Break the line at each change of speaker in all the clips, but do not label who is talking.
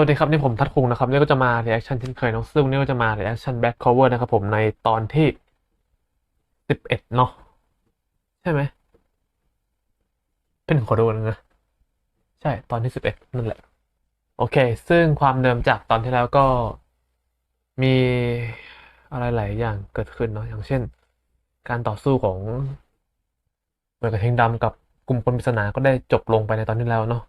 วัสดีครับนี่ผมทัดคุงนะครับนี่ก็จะมา reaction เช่นเคยเนอะซึ่งนี่ก็จะมา reaction back cover นะครับผมในตอนที่สิบเอ็ดเนาะใช่ไหมเป็นขอดูนะใช่ตอนที่สิบเอ็ดนั่นแหละ โอเค ซึ่งความเดิมจากตอนที่แล้วก็มีอะไรหลายอย่างเกิดขึ้นเนาะอย่างเช่น การต่อสู้ของเหมือนกับเทงดำกับกลุ่มคนปริศนาก็ได้จบลงไปในตอนที่แล้วเนาะ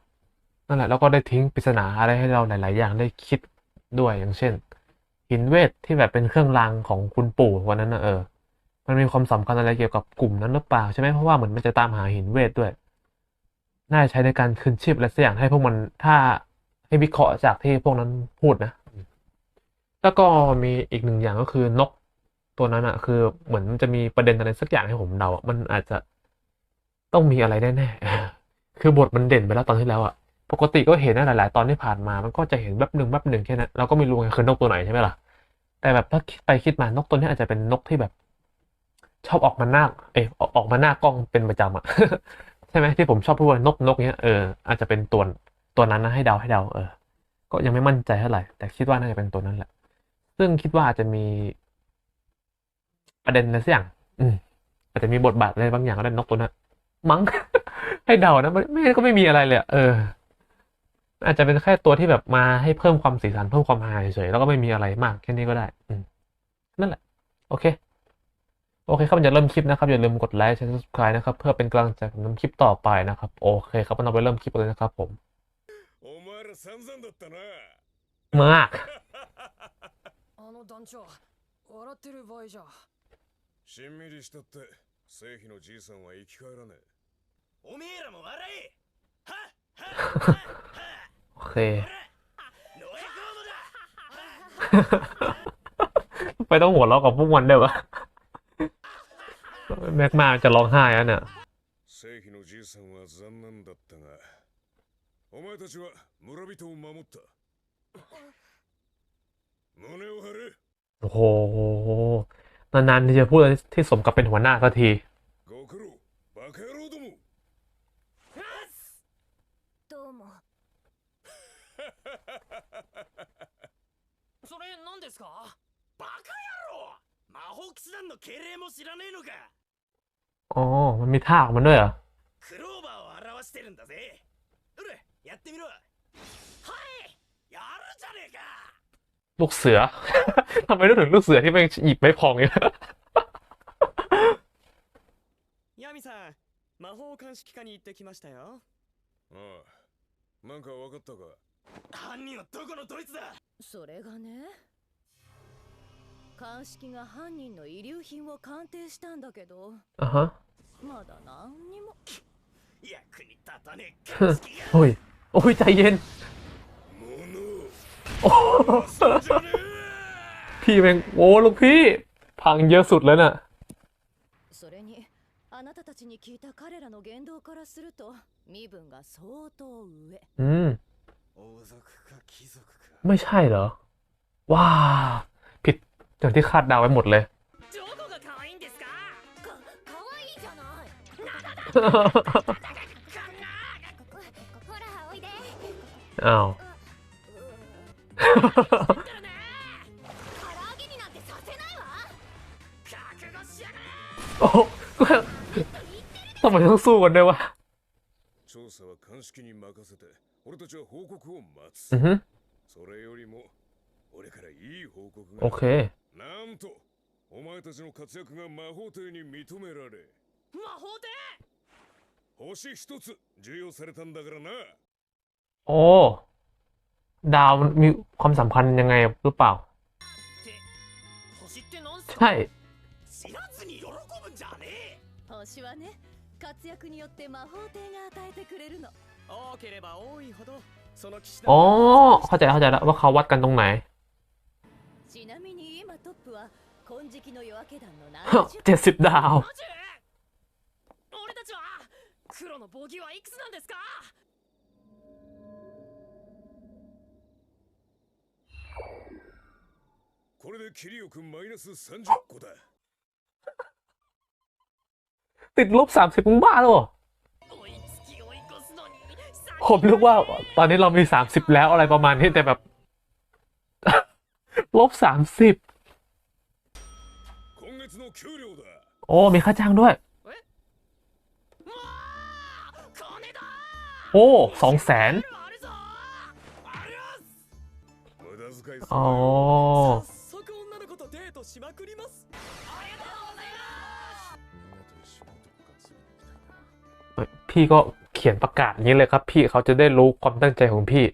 นั่นแหละแล้วก็ได้ทิ้งปริศนาอะไรให้เราหลาย ๆ อย่างได้คิดด้วยอย่างเช่น หินเวทที่แบบเป็นเครื่องรางของคุณปู่วันนั้นนะเออ มันมีความสำคัญอะไรเกี่ยวกับกลุ่มนั้นหรือเปล่าใช่ไหมเพราะว่าเหมือนมันจะตามหาหินเวทด้วย น่าใช้ในการคืนชีพอะไรสักอย่างให้พวกมันถ้าให้วิเคราะห์จากที่พวกนั้นพูดนะ แล้วก็มีอีกหนึ่งอย่างก็คือนกตัวนั้นอะคือเหมือนมันจะมีประเด็นอะไรสักอย่างให้ผมเดาอะมันอาจจะต้องมีอะไรแน่ๆคือบทมันเด่นไปแล้วตอนที่แล้วอะ ปกติก็เห็นนะหลาย ๆ ตอนที่ผ่านมา มันก็จะเห็นแป๊บหนึ่งแป๊บหนึ่งแค่นั้นเราก็ไม่รู้ไงคือนกตัวไหนใช่ไหมล่ะ แต่แบบถ้าคิดไปคิดมานกตัวนี้อาจจะเป็นนกที่แบบ ชอบออกมาหน้า เออออกมาหน้ากล้องเป็นประจำอะใช่ไหมที่ผมชอบพูดว่านกนกเนี้ยเอออาจจะเป็นตัวตัวนั้นนะให้เดาให้เดาเออ ก็ยังไม่มั่นใจเท่าไหร่แต่คิดว่าน่าจะเป็นตัวนั้นแหละ ซึ่งคิดว่าอาจจะมีประเด็นอะไรสักอย่าง อืม อาจจะมีบทบาทอะไรบางอย่างก็ได้นกตัวนั้นมั้งให้เดานะไม่ก็ไม่มีอะไรเลยเออ อาจจะเป็นแค่ตัวที่แบบมาให้เพิ่มความสีสันเพิ่มความฮาเฉยๆแล้วก็ไม่มีอะไรมากแค่นี้ก็ได้ อืมนั่นแหละ โอเค โอเคครับมันจะเริ่มคลิปนะครับ อย่าลืมกดไลค์แชร์ subscribe นะครับ เพื่อเป็นกำลังใจผมทำคลิปต่อไปนะครับ โอเคครับเราไปเริ่มคลิปกันเลยนะครับผม
お前ら散々だったな
มาก
あの団長笑ってる場合じゃ
しんみりしたって正規のじいさんは生き返らね
おめえらも笑えはっはっはっ
โอเค
野良コードだ
ไปต้องหัวเราะกับพวกมันด้วยวะ แม็กมาจะร้องไห้แล้วเนี่ย
正規のじいさんは残念だったがお前たちは村人を守った胸を張れ
โอ้โห นานๆที่จะพูดอะไรที่สมกับเป็นหัวหน้าสักที
魔法騎士団の敬礼も知らねえのか
อ๋อ มันมีท่าของมันด้วยเหรอ
クローバーを表してるんだぜうるやってみろはいやるじゃねえか
ลูกเสือ ทำไมนึกถึงลูกเสือที่มันหยิบไม่พองเนี่ย
ヤミさん、魔法鑑識課に行ってきましたよ。
ああなんかわかったか
犯人はどこのドイツだ
それがね 鑑識が犯人の遺留品を鑑定したんだけど
อ่ะฮะ
まだ何にも
役に立たねえ
ฮึ
鑑識が
โอ้ย โอ้ย ใจเย็น
物
โอ้
をそうじゃね
พี่แม่งโอ้ลูกพี่ พังเยอะสุดแล้วน่ะ
それにあなたたちに聞いた彼らの言動からすると身分が相当上
อืม
え王族か貴族か
ไม่ใช่เหรอ ว้า ผิด จย่างที่คาดดาวไว้หมดเลยอ้าวโอ้ทำไมต้องสู้กันด้วยวะอือฮึโอเค
なんとお前たちの活躍が魔法帝に認められ
魔法帝
星一つ授与されたんだからな
โอ้ ดาวมันมีความสำคัญยังไงหรือเปล่า
って星ってなんす
ใช่
か知らずに喜ぶんじゃねえ
星はね活躍によって魔法帝が与えてくれるの
多ければ多いほど、その騎士
อ๋อ
団
เข้าใจเข้าใจแล้วว่าเขาวัดกันตรงไหน
ちなみに今トップは金色の夜明け団の70
เจ็ดสิบดาว
マジ俺たちは黒のボギーはいくつなんですか
これでキリオ君マイナス30個だ
ติดลบสามสิบมึงบ้าหรอ
追いつき追い越すのに
โ ผมนึกว่าตอนนี้เรามีสามสิบแล้วอะไรประมาณนี้แต่แบบ ลบสามสิบโอ้ มีค่าจ้างด้วย โอ้สองแสน
โอ้
พี่ก็เขียนประกาศนี้เลยครับ พี่เขาจะได้รู้ความตั้งใจของพี่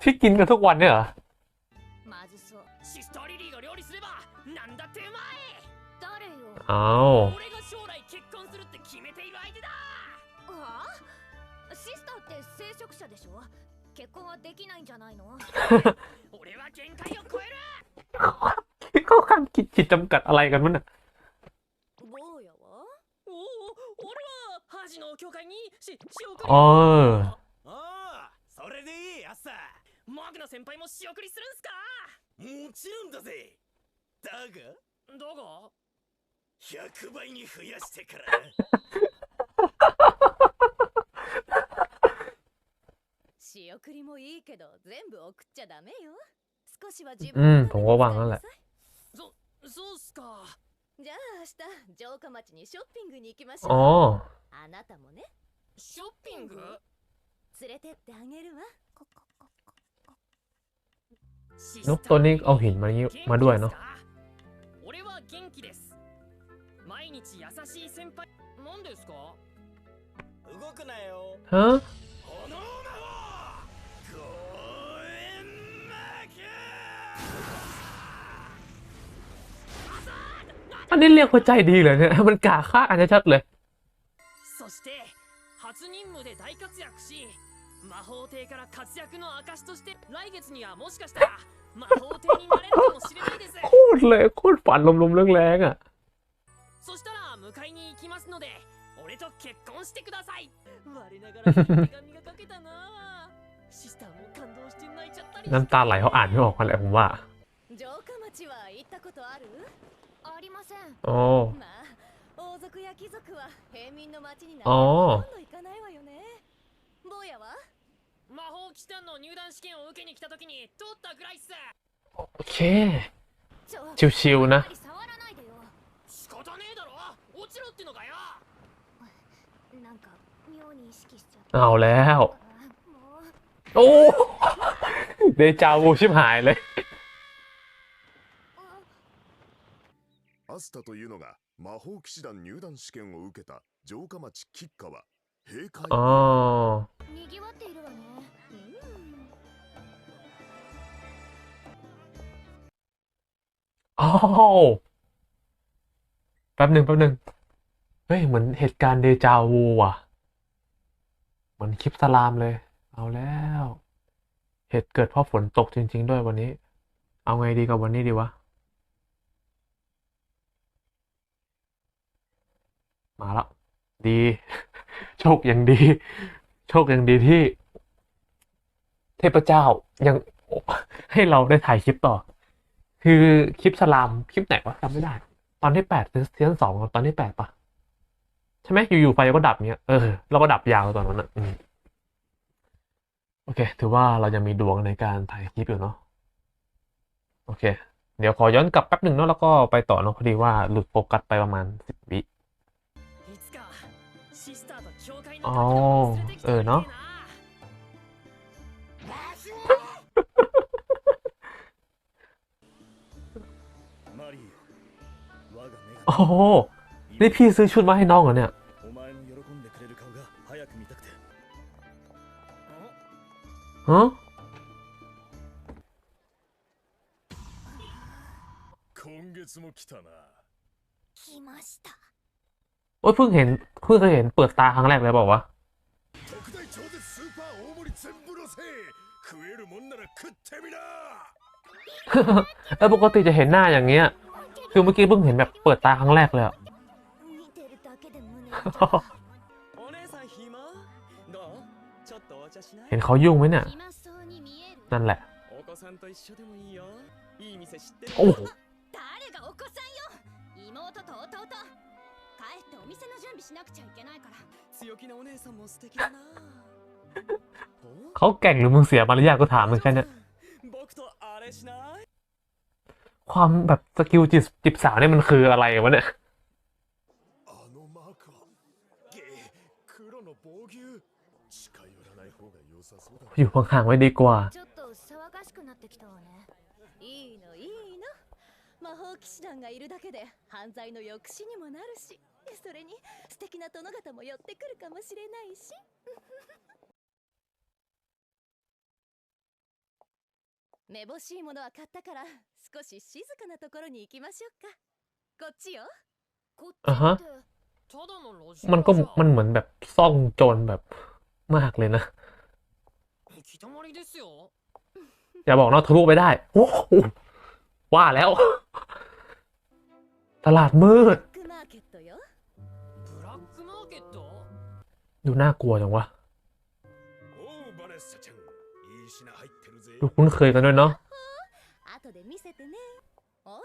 ที่กินกันทุกวันเนี่ยเหรอ
เอา
結婚
はできない
จำกัดอะไรกันมั้งน่ะ
ジの教会にし仕送り
ああそれでいいやさ
マグナ先輩も仕送りするんすか？
もちろんだぜ。だが。
どこ
100倍に増やしてから。
仕送りもいいけど全部送っちゃダメよ。少しは自分
うん、我忘了
そ、そうっすか。
じゃあ明日城下町にショッピングに行きましょう。あなたもね
ショッピング
連れてってあげるわ
นกตัวนี้เอาหินมานี้มาด้วยเนาะ
俺は元気です毎日優しい先輩何ですか
動くなよ
ฮะ
炎魔王ゴーエンマキ
อันนี้เรียกว่าใจดีเลยเนี่ย มันกาฆ่ากันชัดๆเลย
そ して初任務で大活躍し魔法帝から活躍の証として来月にはもしかしたら魔法帝になれるかもしれないです
โคตรเลยโคตรฝันลมๆแรงๆอ่ะ
そしたら迎えに行きますので俺と結婚してください我ながら手紙が書けたなシスターも感動して泣いちゃったりして
น้ำตาไหลเขาอ่านไม่ออกกันแหละผมว่า
城下町は行ったことあるありません
อ๋อ
まあ王 族や貴族は平民の町にな
あー
ほとんど行かないわよね坊やは
魔法騎士団の入団試験を受けに来た時に通ったぐらいっす
โอเค
ちょ
ชิวๆนะ
あんまり触らないでよ
仕方ねえだろ落ちろってのかよ
なんか妙に意識しちゃった
เอาแล้ว
もう
โอ้ เดจาวูชิบหายเลย
アスタというのが魔法騎士団入団試験を受けた城下町吉川閉会
อ๋อ
にぎわっているわねうん
อ้าวแป๊บหนึ่งแป๊บหนึ่งเฮ้ย เหมือนเหตุการณ์เดจาวูว่ะ เหมือนคลิปสลามเลย เอาแล้ว เหตุเกิดเพราะฝนตกจริง ๆ ด้วยวันนี้ เอาไงดีกับวันนี้ดีวะ มาแล้วดี โชคยังดี โชคยังดีที่ เทพเจ้ายังให้เราได้ถ่ายคลิปต่อ คือคลิปสลามคลิปไหนวะจำไม่ได้ ตอนที่แปดซีซั่นสองตอนที่แปดปะใช่ไหมอยู่ๆไฟก็ดับเนี้ยเออเราก็ดับยาวตอนนั้นอะโอเค ถือว่าเรายังมีดวงในการถ่ายคลิปอยู่เนาะโอเค เดี๋ยวขอย้อนกลับแป๊บหนึ่งเนาะแล้วก็ไปต่อเนาะพอดีว่าหลุดโฟกัสไปประมาณสิบวิ
教会の
あー
活動を連れてきて
ええな
くれ
マリー我が
โอ้
女
โห นี่พี่ซื้อชุดมาให้น้องเหรอเนี่ย
お前の喜んでくれる顔が早く見たくて
ฮะ
今月も来たな
来ました
โอ้ยเพิ่งเห็นเพิ่งเคยเห็นเปิดตาครั้งแรกเลยบอกว่าเออปกติจะเห็นหน้าอย่างเงี้ย คือเมื่อกี้เพิ่งเห็นแบบเปิดตาครั้งแรกเลยเห็นเขายุ่งไหมเนี่ย นั่นแหละ โอ้
帰ってお店の準備しなくちゃいけないから
強気なお姉さんも素敵だな
เขาแก่งหรือมึงเสียมารยาทก็ถามมึงแค่เนี้ย
僕とあれしない
ความแบบสกิลจีบจีบสาวเนี่ยมันคืออะไรวะเนี่ย
あのマークはゲー黒の防御近寄らない方が良さそうだ
อยู่ห่างๆไว้ดีกว่า
ちょっと騒がしくなってきたわねいいのいいの魔法騎士団がいるだけで犯罪の抑止にもなるし それに素敵な殿方も寄ってくるかもしれないしめぼしいものは買ったから少し静かなところに行きましょうかこっちよこっち
อ่ะฮะ
ただの路地
มันก็
じゃ
มันเหมือนแบบซ่องโจรแบบมากเลยนะ
行き止まりですよ
อย่าบอกนะทะลุไปได้ โอ้โหว่าแล้ว ตลาดมืด ดูน่ากลัวจังวะ
おうバネッサちゃんいい品入ってるぜ
ดูคุ้นเคยกันด้วยเนาะ
後で見せてねあ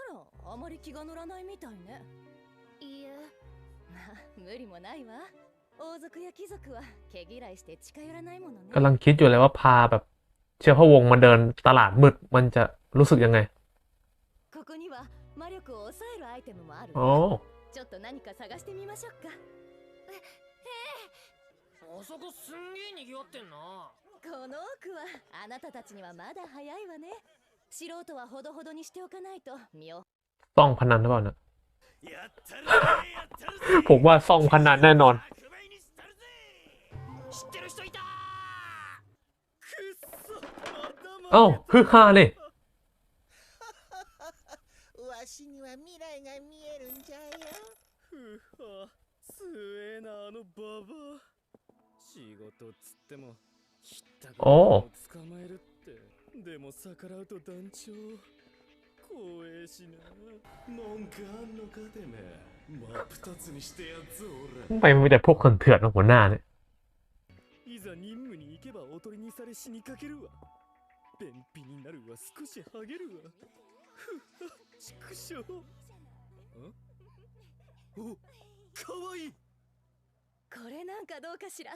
らあまり気が乗らないみたいねいいえまあ無理もないわ王族や貴族は毛嫌いして近寄らないものね
กำลังคิดอยู่เลยว่าพาแบบเชื้อพระวงศ์มาเดินตลาดมืดมันจะรู้สึกยังไง
ここには魔力を抑えるアイテムもある
อ๋อ
ちょっと何か探してみましょうか
あそこすんげえ賑わってんな
この奥はあなたたちにはまだ早いわね素人はほどほどにしておかないと身を
ซ่องพนันหรือเปล่าเนี่ย
やったるぜやったるぜ
ผมว่าซ่องพนันแน่นอน
白米にしたるぜ
知ってる人いた
くっそまだまだ
เอ้าคือฮาเลย
わしには未来が見えるんじゃよ。
ふは強えなあのババア 仕事っつってもひったくり
おう
を捕まえるってでも逆らうと団長怖えしな
なんかあんのかてめえ真っ二つにしてやっぞ
ทำไมมันมีแต่พวกคนเถื่อนหัวหน้าเนี่ย
いざ任務に行けばおとりにされ死にかけるわ便秘になるわ少しハゲるわふっは畜生んおかわいい
これなんかどうかしら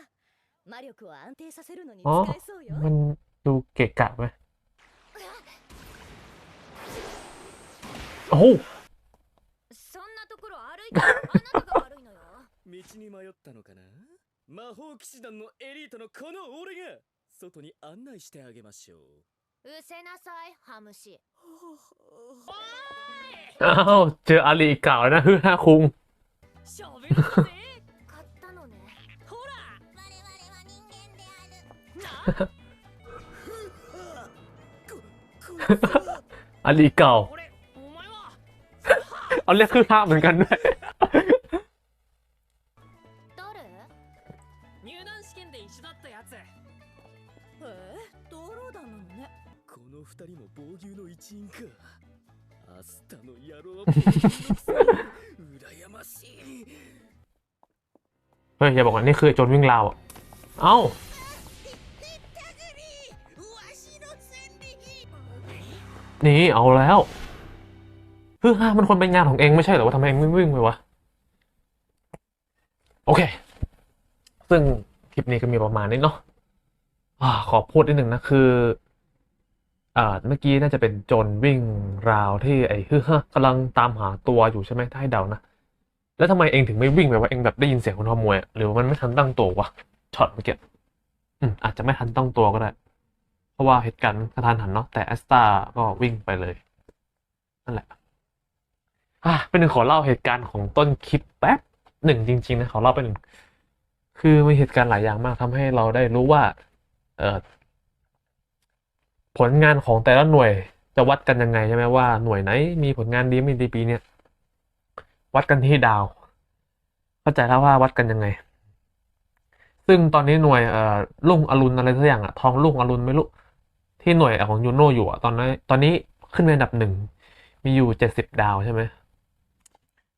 魔力を安定させるのに
อ๋อ
使えそうよ
มันดูเกะกะไหมโอ้โห
そんなところ歩いてあなたが悪いのよ
道に迷ったのかな魔法騎士団のエリートのこの俺が外に案内してあげましょう
うせなさいハムシ
อ้าวเจออาลีเก่าแล้วนะฮือฮาคุง อาลีเก่า
俺お前は
เอาเรียกคือฮาเหมือนกันด้วย
誰
入団試験で一緒だったやつ
ええ同老団なのね
この二人も防御の一員かアスタの野郎は防御のくせに羨ましい
เฮ้ยอย่าบอกว่านี่คือโจรวิ่งราวอะเอ้า นี่เอาแล้วฮือฮามันคนเป็นงานของเองไม่ใช่เหรอว่าทำไมเองไม่วิ่งไปวะ โอเค ซึ่งคลิปนี้ก็มีประมาณนี้เนาะอขอพูดนิดหนึ่งนะคืออ่าเมื่อกี้น่าจะเป็นโจรวิ่งราวที่ไอ้ฮือฮากำลังตามหาตัวอยู่ใช่ไหมถ้าให้เดานะ แล้วทำไมเองถึงไม่วิ่งไปวะเองแบบได้ยินเสียงคนขโมยหรือว่ามันไม่ทันตั้งตัววะช็อตเมื่อกี้อืมอาจจะไม่ทันตั้งตัวก็ได้ ราะว่าเหตุการณ์กระทันหันเนาะแต่แอสตาก็วิ่งไปเลย นั่นแหละอะเป็นหนึ่งขอเล่าเหตุการณ์ของต้นคลิปแป๊บหนึ่งจริง ๆ นะขอเล่าไปหนึ่งคือมีเหตุการณ์หลายอย่างมากทำให้เราได้รู้ว่า เออผลงานของแต่ละหน่วยจะวัดกันยังไงใช่ไหมว่าหน่วยไหนมีผลงานดีไม่ดีปีเนี่ยวัดกันที่ดาว เข้าใจแล้วว่าวัดกันยังไง ซึ่งตอนนี้หน่วยเอ่อลุ่งอรุณอะไรสักอย่างอะทองลุ่งอรุณไม่รู้ ที่หน่วยของยูโนอยู่อะตอนนั้นตอนนี้ขึ้นเป็นอันดับหนึ่ง มีอยู่เจ็ดสิบดาวใช่ไหม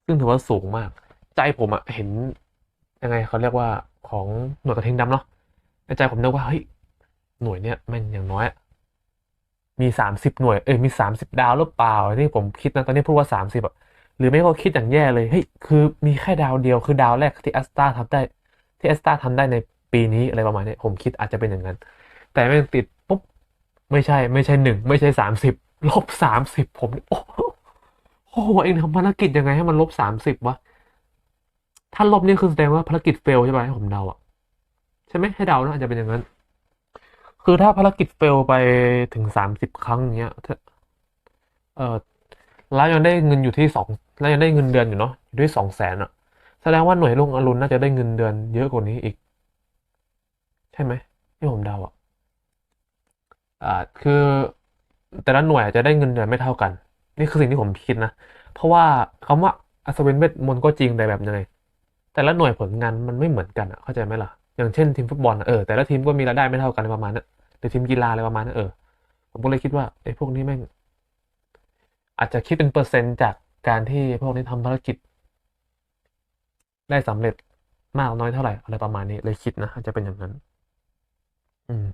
ซึ่งถือว่าสูงมาก ใจผมอะเห็น ยังไงเขาเรียกว่าของหน่วยกระทิงดำเนาะในใจผมนึกว่า เฮ้ย หน่วยเนี้ยแม่งอย่างน้อย มีสามสิบหน่วย เอ้ยมีสามสิบดาวหรือเปล่าที่ผมคิดนะ ตอนนี้พูดว่าสามสิบอะหรือไม่ก็คิดอย่างแย่เลย เฮ้ย คือมีแค่ดาวเดียว คือดาวแรกที่แอสตาทำได้ ที่แอสตาทำได้ในปีนี้อะไรประมาณนี้ ผมคิดอาจจะเป็นอย่างนั้น แต่แม่งติดปุ๊บ ไม่ใช่ไม่ใช่หนึ่งไม่ใช่สามสิบลบสามสิบผมโอ้โหโอ้โหเองทำภารกิจยังไงให้มันลบสามสิบวะถ้าลบนี่คือแสดงว่าภารกิจเฟลใช่ไหมให้ผมเดาอะใช่ไหมให้เดานะอาจจะเป็นอย่างนั้น คือถ้าภารกิจเฟลไปถึงสามสิบครั้งอย่างเงี้ยเออแล้วยังได้เงินอยู่ที่สองแล้วยังได้เงินเดือนอยู่เนาะอยู่ที่สองแสนอะแสดงว่าหน่วยลงอรุณน่าจะได้เงินเดือนเยอะกว่านี้อีก ใช่ไหมที่ผมเดาอะ อ่าคือแต่ละหน่วยอาจจะได้เงินเดือนไม่เท่ากัน นี่คือสิ่งที่ผมคิดนะ เพราะว่าคำว่าอัศวินเวทมนต์ก็จริงแต่แบบยังไง แต่ละหน่วยผลงานมันไม่เหมือนกันอะเข้าใจไหมล่ะ อย่างเช่นทีมฟุตบอลเออแต่ละทีมก็มีรายได้ไม่เท่ากันประมาณนั้นหรือทีมกีฬาอะไรประมาณนั้นเออผมก็เลยคิดว่าไอ้พวกนี้แม่งอาจจะคิดเป็นเปอร์เซ็นต์จากการที่พวกนี้ทำภารกิจ ได้สำเร็จมากน้อยเท่าไหร่อะไรประมาณนี้เลยคิดนะอาจจะเป็นอย่างนั้น อืม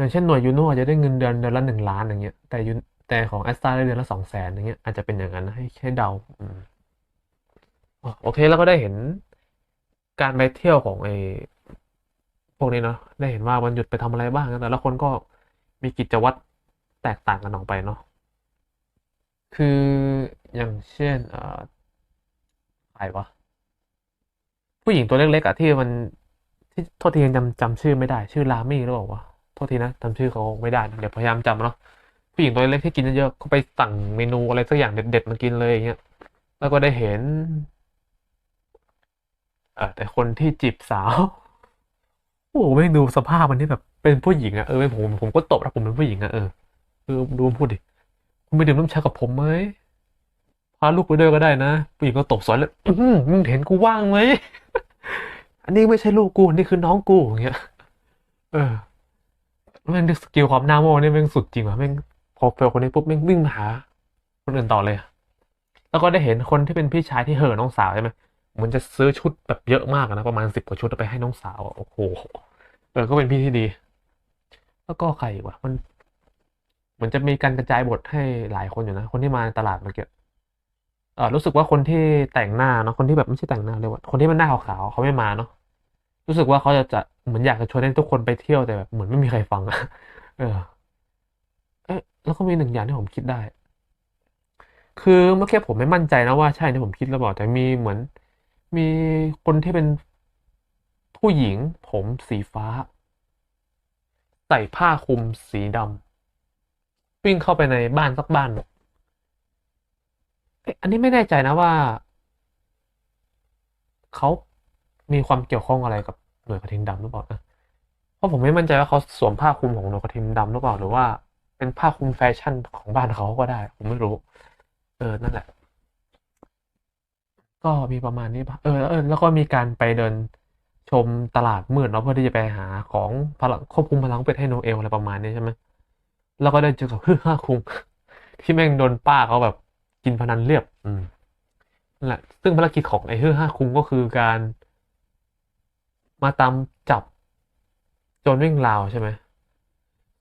อย่างเช่นหน่วยยูโนอาจจะได้เงินเดือนเดือนละหนึ่งล้านอย่างเงี้ยแต่ยูแต่ของแอสตาได้เดือนละสองแสนอย่างเงี้ยอาจจะเป็นอย่างนั้นนะให้ให้เดาอืมอ๋อโอเคแล้วก็ได้เห็นการไปเที่ยวของไอ้พวกนี้เนาะได้เห็นว่าวันหยุดไปทำอะไรบ้างนะแต่ละคนก็มีกิจวัตรแตกต่างกันออกไปเนาะคืออย่างเช่นเอ่อใครวะผู้หญิงตัวเล็กๆอะที่มันที่โทษทียังจำจำชื่อไม่ได้ ชื่อลามี่หรือเปล่าวะโทษทีนะจำชื่อเขาไม่ได้เดี๋ยวพยายามจำเนาะผู้หญิงตัวเล็กที่กินเยอะๆก็ไปสั่งเมนูอะไรสักอย่างเด็ดๆมากินเลยอย่างเงี้ยแล้วก็ได้เห็นเออแต่คนที่จีบสาว โอ้โหไม่งดูสภาพมันที่แบบเป็นผู้หญิงอะเออผมผมก็ตบนะผมเป็นผู้หญิงอะเออเออดูมันพูดดิคุณไปดื่มน้ำชากับผมไหมพาลูกไปด้วยก็ได้นะผู้หญิงก็ตบสวนเลยอืมึงเห็นกูว่างไหมอันนี้ไม่ใช่ลูกกูนี่คือน้องกูอย่างเงี้ยเออ แม่งสกิลความหน้าโม่นี่แม่งสุดจริงว่ะแม่งพอเฟลคนนี้ปุ๊บแม่งวิ่งมาหา คนอื่นต่อเลย แล้วก็ได้เห็นคนที่เป็นพี่ชายที่เห่อน้องสาวใช่ไหมเหมือนจะซื้อชุดแบบเยอะมากนะประมาณสิบกว่าชุดไปให้น้องสาวโอ้โหเออก็เป็นพี่ที่ดี แล้วก็ใครอีกวะมันเหมือนจะมีการกระจายบทให้หลายคนอยู่นะ คนที่มาตลาดเมื่อกี้เออรู้สึกว่าคนที่แต่งหน้าเนาะคนที่แบบไม่ใช่แต่งหน้าเรียว่าคนที่มันหน้าขาวๆเขาไม่มาเนาะ รู้สึกว่าเขาจะจะเหมือนอยากจะชวนให้ทุกคนไปเที่ยวแต่แบบเหมือนไม่มีใครฟังอะเออ เอ๊ะแล้วก็มีหนึ่งอย่างที่ผมคิดได้ คือเมื่อกี้ผมไม่มั่นใจนะว่าใช่ที่ผมคิดหรือเปล่าแต่มีเหมือน มีคนที่เป็นผู้หญิง ผมสีฟ้า ใส่ผ้าคลุมสีดำวิ่งเข้าไปในบ้านสักบ้านเอ๊ะอันนี้ไม่แน่ใจนะว่าเขามีความเกี่ยวข้องอะไรกับ หน่วยกระทิงดำหรือเปล่านะเพราะผมไม่มั่นใจว่าเขาสวมผ้าคลุมของหน่วยกระทิงดำหรือเปล่าหรือว่าเป็นผ้าคลุมแฟชั่นของบ้านเขาก็ได้ ผมไม่รู้ เออนั่นแหละ ก็มีประมาณนี้ปะเออเออ แล้วก็มีการไปเดินชมตลาดมืดเนาะเพื่อที่จะไปหาของพลังควบคุมพลังเป็ดให้โนเอลอะไรประมาณนี้ใช่ไหมแล้วก็ได้เจอกับฮึ่ห้าคุงที่แม่งโดนป้าเขาแบบกินพนันเรียบ อืมนั่นแหละ ซึ่งภารกิจของไอ้ฮึ่ห้าคุงก็คือการ มาตามจับจรวิ่งราวใช่ไหม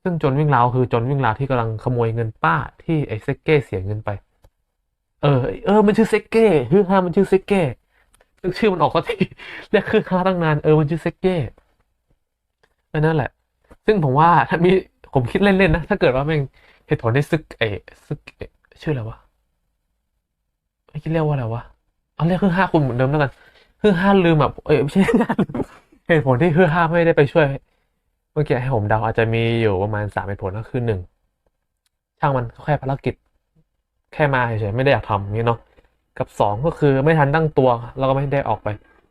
ซึ่งจรวิ่งราวคือจรวิ่งราวที่กำลังขโมยเงินป้าที่ไอ้เซกเก้เสียเงินไป เออ เออ มันชื่อเซกเก้ฮือฮามันชื่อเซกเก้นึกชื่อมันออกก็ทีเรียกคือฮาตั้งนานเออมันชื่อเซกเก้เออนั่นแหละ ซึ่งผมว่าถ้ามีผมคิดเล่นๆนะ ถ้าเกิดว่าแม่งเหตุผลที่ซึกเอซึกเอชื่ออะไรวะไม่คิดเรียกว่าอะไรวะเอาเรียกคือห้าคุณเหมือนเดิมแล้วกันคือห้าลืมอะเอ้ยไม่ใช่ห้าลืม เหตุผลที่คือห้าไม่ได้ไปช่วย เมื่อกี้ให้ผมเดาอาจจะมีอยู่ประมาณสามเหตุผลก็คือหนึ่งช่างมันแค่ภารกิจ แค่มาเฉยๆไม่ได้อยากทำนี้เนาะกับสองก็คือไม่ทันตั้งตัวแล้วก็ไม่ได้ออกไป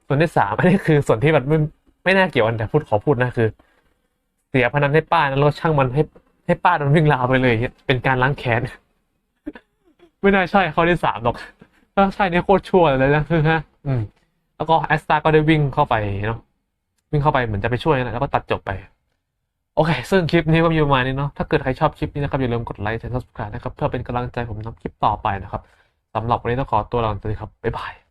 ส่วนที่สามอันนี้คือส่วนที่แบบไม่ไม่น่าเกี่ยวกันแต่พูดขอพูดนะคือ เสียพนันให้ป้านะแล้วช่างมันให้ให้ป้าโดนวิ่งราวไปเลยเงี้ยเป็นการล้างแค้นไม่น่าใช่ข้อที่สามหรอกถ้าใช่นี่โคตรชั่วเลยนะคือฮะอืมแล้วก็แอสตาก็ได้วิ่งเข้าไปเนาะ วิ่งเข้าไปเหมือนจะไปช่วยนะแล้วก็ตัดจบไป โอเค ซึ่งคลิปนี้ก็มีประมาณนี้เนาะถ้าเกิดใครชอบคลิปนี้นะครับอย่าลืมกดไลค์และ subscribe นะครับเพื่อเป็นกำลังใจผมทำคลิปต่อไปนะครับสำหรับวันนี้ต้องขอตัวลาไปนสวัสดีครับบ๊ายบาย